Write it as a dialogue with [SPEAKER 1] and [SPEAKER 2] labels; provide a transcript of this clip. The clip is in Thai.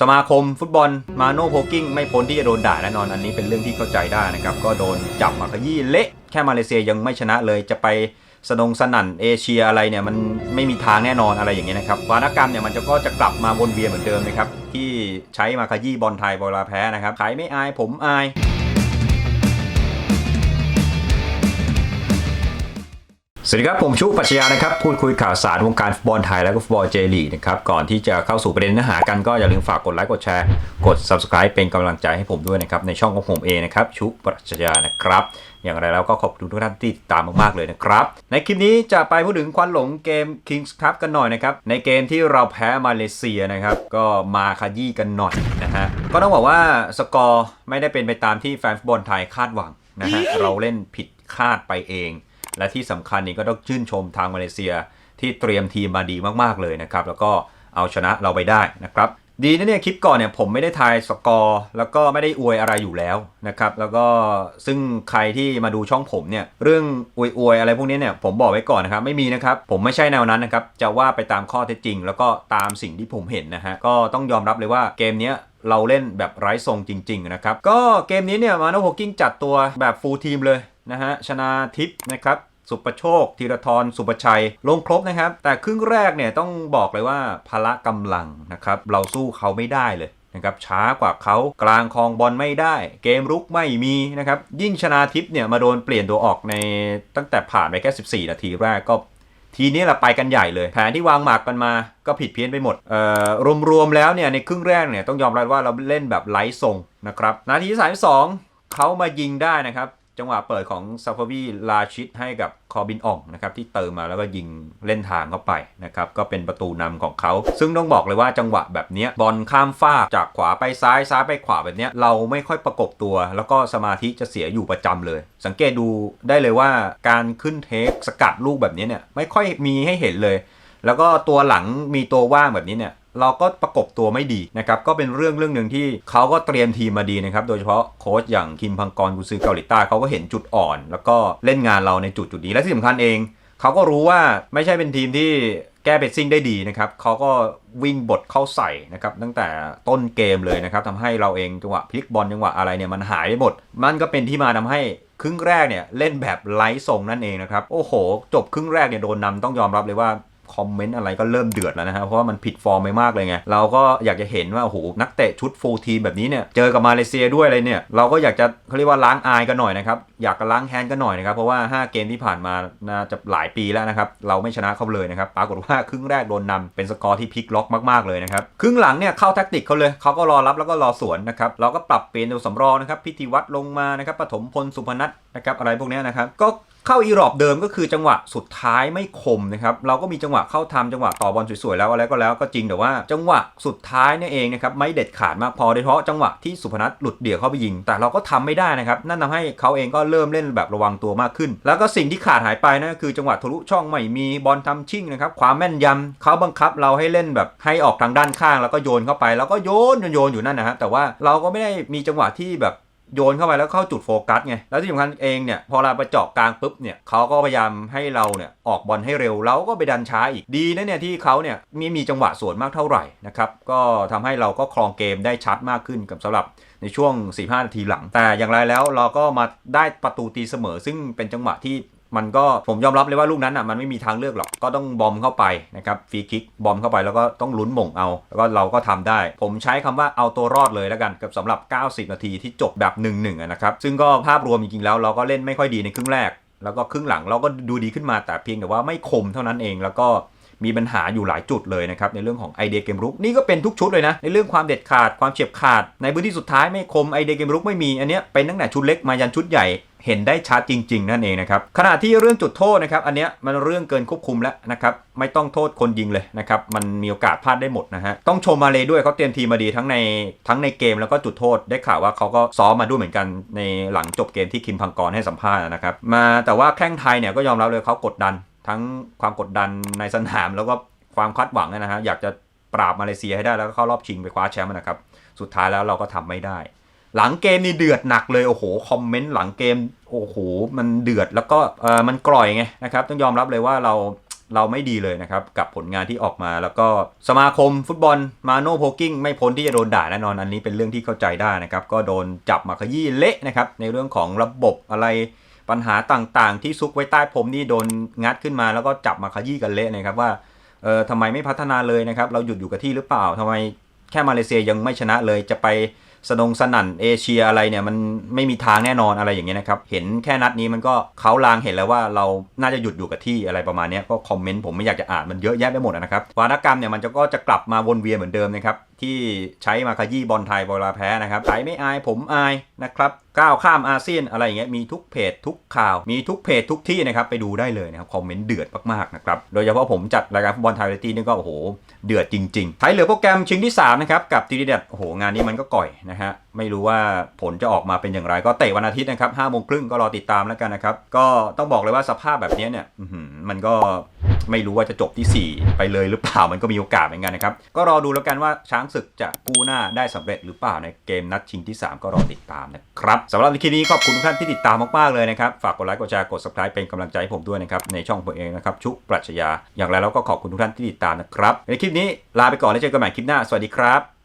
[SPEAKER 1] สมาคมฟุตบอลมาโนโพกิ้งไม่พ้นที่จะโดนด่าแน่นอนอันนี้เป็นเรื่องที่เข้าใจได้นะครับ ก็โดนจับมาขยี้เละ แค่มาเลเซียยังไม่ชนะเลยจะไปสนงสนั่นเอเชียอะไรเนี่ยมันไม่มีทางแน่นอนอะไรอย่างเงี้ยนะครับวานกรรมเนี่ยมันจะก็จะกลับมาวนเวียนเหมือนเดิมนะครับที่ใช้มาขยี้บอลไทยเวลาแพ้นะครับใครไม่อายผมอาย สวัสดีครับ ผมชูปัชญานะครับ พูดคุยข่าวสารวงการฟุตบอลไทยและก็ฟุตบอลเจลีนะครับ ก่อนที่จะเข้าสู่ประเด็นเนื้อหากันก็อย่าลืมฝากกดไลค์กดแชร์ กด subscribe เป็นกำลังใจให้ผมด้วยนะครับ ในช่องของผมเองนะครับชูปัชญานะครับ อย่างไรแล้วก็ขอบคุณทุกท่านที่ติดตามมากๆเลยนะครับ ในคลิปนี้จะไปพูดถึงควันหลงเกม Kings Cup กันหน่อยนะครับ ในเกมที่เราแพ้มาเลเซียนะครับ ก็มาขยี้กันหน่อยนะฮะก็ต้องบอกว่าสกอร์ไม่ได้เป็นไปตามที่แฟนฟุตบอลไทยคาดหวังนะฮะเราเล่นผิดคาดไปเอง และที่สำคัญนี่ก็ต้องชื่นชมทางมาเลเซียที่เตรียมทีมมาดีมากๆเลยนะครับ แล้วก็เอาชนะเราไปได้นะครับ ดีนะเนี่ยคลิปก่อนเนี่ยผมไม่ได้ทายสกอร์แล้วก็ไม่ได้อวยอะไรอยู่แล้วนะครับ แล้วก็ซึ่งใครที่มาดูช่องผมเนี่ยเรื่องอวยอวยอะไรพวกนี้เนี่ยผมบอกไว้ก่อนนะครับไม่มีนะครับ ผมไม่ใช่แนวนั้นนะครับจะว่าไปตามข้อเท็จจริง แล้วก็ตามสิ่งที่ผมเห็นนะฮะก็ต้องยอมรับเลยว่าเกมเนี้ยเราเล่นแบบไร้ทรงจริง ๆ นะครับ ก็เกมนี้เนี่ยมาโนโฮกิ้งจัดตัวแบบฟูลทีมเลยนะฮะชนาทิพย์นะครับ สุประโชคธีรทรสุประชัย ลงครบนะครับ แต่ครึ่งแรกเนี่ยต้องบอกเลยว่าพละกำลังนะครับเราสู้เขาไม่ได้เลยนะครับช้ากว่าเขากลางคลองบอลไม่ได้ เกมรุกไม่มีนะครับยิ่งชนาทิพย์เนี่ยมาโดนเปลี่ยนตัวออกในตั้งแต่ผ่านไปแค่ 14 นาทีแรกก็ทีนี้เราไปกันใหญ่เลย แผนที่วางหมากกันมาก็ผิดเพี้ยนไปหมด เอ่อ รวมๆแล้วเนี่ยในครึ่งแรกเนี่ยต้องยอมรับว่าเราเล่นแบบไร้ทรงนะครับ นาทีที่32เขามายิงได้นะครับ จังหวะเปิดของซาฟาวีลาชิดให้กับคอบินอ่องนะครับที่เติมมาแล้วก็ยิงเล่นทางเข้าไปนะครับก็เป็นประตูนำของเขา ซึ่งต้องบอกเลยว่าจังหวะแบบนี้บอลข้ามฟากจากขวาไปซ้ายซ้ายไปขวาแบบนี้เราไม่ค่อยประกบตัว แล้วก็สมาธิจะเสียอยู่ประจำเลย สังเกตดูได้เลยว่าการขึ้นเทคสกัดลูกแบบนี้เนี่ยไม่ค่อยมีให้เห็นเลย แล้วก็ตัวหลังมีตัวว่างแบบนี้เนี่ย เราก็ประกบตัวไม่ดีนะครับก็เป็นเรื่องเรื่องหนึ่งที่เขาก็เตรียมทีมมาดีนะครับโดยเฉพาะโค้ชอย่างคิมพังกรกุซือเกาหลีใต้เขาก็เห็นจุดอ่อน แล้วก็เล่นงานเราในจุดจุดนี้และที่สำคัญเองเขาก็รู้ว่าไม่ใช่เป็นทีมที่แก้เบสซิ่งได้ดีนะครับเขาก็วิ่งบทเข้าใส่นะครับตั้งแต่ต้นเกมเลยนะครับทำให้เราเองจังหวะพลิกบอลจังหวะอะไรเนี่ยมันหายไปหมด มันก็เป็นที่มาทำให้ครึ่งแรกเนี่ยเล่นแบบไร้ทรงนั่นเองนะครับ โอ้โห จบครึ่งแรกเนี่ยโดนนำต้องยอมรับเลยว่า คอมเมนต์อะไรก็เริ่มเดือดแล้วนะฮะเพราะว่ามันผิดฟอร์มไปมากเลยไงเราก็อยากจะเห็นว่าโอ้โหนักเตะชุดฟูลทีมแบบนี้เนี่ยเจอกับมาเลเซียด้วยอะไรเนี่ยเราก็อยากจะเขาเรียกว่าล้างอายกันหน่อยนะครับอยากจะล้างแค้นกันหน่อยนะครับเพราะว่า 5 เกมที่ผ่านมาน่าจะหลายปีแล้วนะครับเราไม่ชนะเขาเลยนะครับปรากฏว่าครึ่งแรกโดนนำเป็นสกอร์ที่พลิกล็อกมากๆเลยนะครับครึ่งหลังเนี่ยเข้าแท็กติกเขาเลยเขาก็รอรับแล้วก็รอสวนนะครับเราก็ปรับเปลี่ยนตัวสำรองนะครับพิธีวัตรลงมานะครับปฐมพลสุพนัทนะครับอะไรพวกนี้นะครับก็ เข้าอีรอบเดิมก็คือจังหวะสุดท้ายไม่คมนะครับเราก็มีจังหวะเข้าทำจังหวะต่อบอลสวยๆแล้วอะไรก็แล้วก็จริงแต่ว่าจังหวะสุดท้ายเนี่ยเองนะครับไม่เด็ดขาดมากพอโดยเฉพาะจังหวะที่สุพนัทหลุดเดี่ยวเข้าไปยิง แต่เราก็ทำไม่ได้นะครับนั่นทำให้เขาเองก็เริ่มเล่นแบบระวังตัวมากขึ้น แล้วก็สิ่งที่ขาดหายไปนั่นก็คือจังหวะทะลุช่องไม่มีบอลทำชิ่งนะครับความแม่นยำเขาบังคับเราให้เล่นแบบให้ออกทางด้านข้าง แล้วก็โยนเข้าไป แล้วก็โยนโยนอยู่นั่นนะครับแต่ว่าเราก็ไม่ได้มีจังหวะที่แบบ โยนเข้าไปแล้วเข้าจุดโฟกัสไง แล้วที่สำคัญเองเนี่ยพอเราไปเจาะกลางปุ๊บเนี่ยเขาก็พยายามให้เราเนี่ยออกบอลให้เร็วเราก็ไปดันช้าอีกดีนะเนี่ยที่เขาเนี่ยมีมีจังหวะสวนมากเท่าไหร่นะครับก็ทำให้เราก็ครองเกมได้ชัดมากขึ้นกับสำหรับในช่วง 4-5 นาทีหลัง แต่อย่างไรแล้วเราก็มาได้ประตูตีเสมอ ซึ่งเป็นจังหวะที่ มันก็ผมยอมรับเลยว่าลูกนั้นอะมันไม่มีทางเลือกหรอกก็ต้องบอมเข้าไปนะครับฟรีคิกบอมเข้าไปแล้วก็ต้องลุ้นหม่งเอา แล้วก็เราก็ทำได้ ผมใช้คำว่าเอาตัวรอดเลยแล้วกันกับสำหรับ 90 นาทีที่จบแบบ1นึอะนะครับซึ่งก็ภาพรวมจริงๆแล้วเราก็เล่นไม่ค่อยดีในครึ่งแรก แล้วก็ครึ่งหลังเราก็ดูดีขึ้นมาแต่เพียงแต่ว่าไม่คมเท่านั้นเองแล้วก็มีปัญหาอยู่หลายจุดเลยนะครับในเรื่องของไอเดียเกมรุกนี่ก็เป็นทุกชุดเลยนะ ในเรื่องความเด็ดขาดความเฉียบขาด ในพื้นที่สุดท้ายไม่คมไอเดียเกมรุกไม่มีอันเนี้ยเป็นตั้งแต่ชุดเล็กมายันชุดใหญ่ เห็นได้ชัดจริง ๆ นั่นเองนะครับขณะที่เรื่องจุดโทษนะครับ อันเนี้ยมันเรื่องเกินควบคุมแล้วนะครับไม่ต้องโทษคนยิงเลยนะครับมันมีโอกาสพลาดได้หมดนะฮะต้องชมมาเลยด้วยเขาเตรียมทีมมาดีทั้งในทั้งในเกมแล้วก็จุดโทษได้ข่าวว่าเขาก็ซ้อมมาด้วยเหมือนกันในหลังจบเกมที่คิมพังกรให้สัมภาษณ์นะครับมาแต่ว่าแข้งไทยเนี่ยก็ยอมรับเลยเขากดดัน ทั้งความกดดันในสนามแล้วก็ความคาดหวังนะฮะอยากจะปราบมาเลเซียให้ได้แล้วก็เข้ารอบชิงไปคว้าแชมป์นะครับสุดท้ายแล้วเราก็ทำไม่ได้ หลังเกมนี่เดือดหนักเลยโอ้โหคอมเมนต์หลังเกมโอ้โหมันเดือดแล้วก็เออมันกร่อยไงนะครับต้องยอมรับเลยว่าเราเราไม่ดีเลยนะครับ กับผลงานที่ออกมาแล้วก็สมาคมฟุตบอลมาโนโพกิ้งไม่พ้นที่จะโดนด่าแน่นอนอันนี้เป็นเรื่องที่เข้าใจได้นะครับ ก็โดนจับมาขยี้เละนะครับ ในเรื่องของระบบอะไรปัญหาต่างๆ ที่ซุกไว้ใต้ผมนี่โดนงัดขึ้นมา แล้วก็จับมาขยี้กันเละนะครับว่าเออทำไมไม่พัฒนาเลยนะครับ เราหยุดอยู่กับที่หรือเปล่าทำไมแค่มาเลเซียยังไม่ชนะเลยจะไป สนงสนั่นเอเชียอะไรเนี่ยมันไม่มีทางแน่นอนอะไรอย่างเงี้ยนะครับ เห็นแค่นัดนี้มันก็เขาลางเห็นแล้วว่าเราน่าจะหยุดอยู่กับที่อะไรประมาณเนี้ยก็คอมเมนต์ผมไม่อยากจะอ่านมันเยอะแยะไปหมดนะครับวาทกรรมเนี่ยมันจะก็จะกลับมาวนเวียนเหมือนเดิมนะครับ ที่ใช้มาขยี้บอลไทยเวลาแพ้นะครับใครไม่อายผมอายนะครับก้าวข้ามอาเซียนอะไรอย่างเงี้ยมีทุกเพจทุกข่าว มีทุกเพจทุกที่นะครับไปดูได้เลยนะครับคอมเมนต์เดือดมากๆนะครับโดยเฉพาะผมจัดรายการฟุตบอลไทยเรตี้นี่ก็โอ้โหเดือดจริงๆไทยเหลือโปรแกรมชิงที่3นะครับกับทีดีเด็ดโอ้โหงานนี้มันก็ก่อยนะฮะไม่รู้ว่าผลจะออกมาเป็นอย่างไร ก็เตะวันอาทิตย์นะครับ5โมงครึ่งก็รอติดตามแล้วกันนะครับก็ต้องบอกเลยว่าสภาพแบบนี้เนี่ยมันก็ไม่รู้ว่าจะจบที่ 4 ไปเลยหรือเปล่ามันก็มีโอกาสเหมือนกันนะครับก็รอดูแล้วกันว่าช้างศึกจะกู้หน้าได้สำเร็จหรือเปล่าในเกมนัดชิงที่ 3 ก็รอติดตามนะครับสำหรับในคลิปนี้ขอบคุณทุกท่านที่ติดตามมากๆเลยนะครับฝากกดไลค์กดแชร์กด subscribe เป็นกำลังใจให้ผมด้วยนะครับในช่องผมเองนะครับชุปรัชญาอย่างไรแล้วก็ขอบคุณทุกท่านที่ติดตามนะครับในคลิปนี้ลาไปก่อนแล้วเจอกันใหม่คลิปหน้าสวัสดีครับ